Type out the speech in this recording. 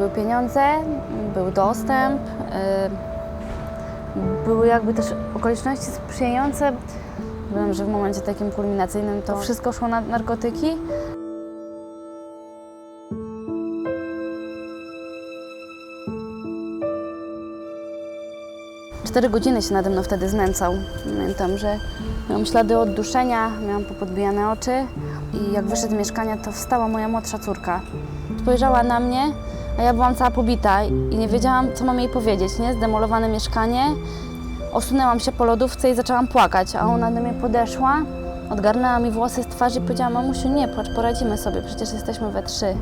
były pieniądze, był dostęp, y, były jakby też okoliczności sprzyjające. Wiem, że w momencie takim kulminacyjnym to wszystko szło na narkotyki. Cztery godziny się nade mną wtedy znęcał. Pamiętam, że miałam ślady odduszenia, miałam popodbijane oczy i jak wyszedł z mieszkania, to wstała moja młodsza córka. Spojrzała na mnie, a ja byłam cała pobita i nie wiedziałam, co mam jej powiedzieć, nie? Zdemolowane mieszkanie. Osunęłam się po lodówce i zaczęłam płakać, a ona do mnie podeszła, odgarnęła mi włosy z twarzy i powiedziała, mamusiu, nie płacz, poradzimy sobie, przecież jesteśmy we trzy.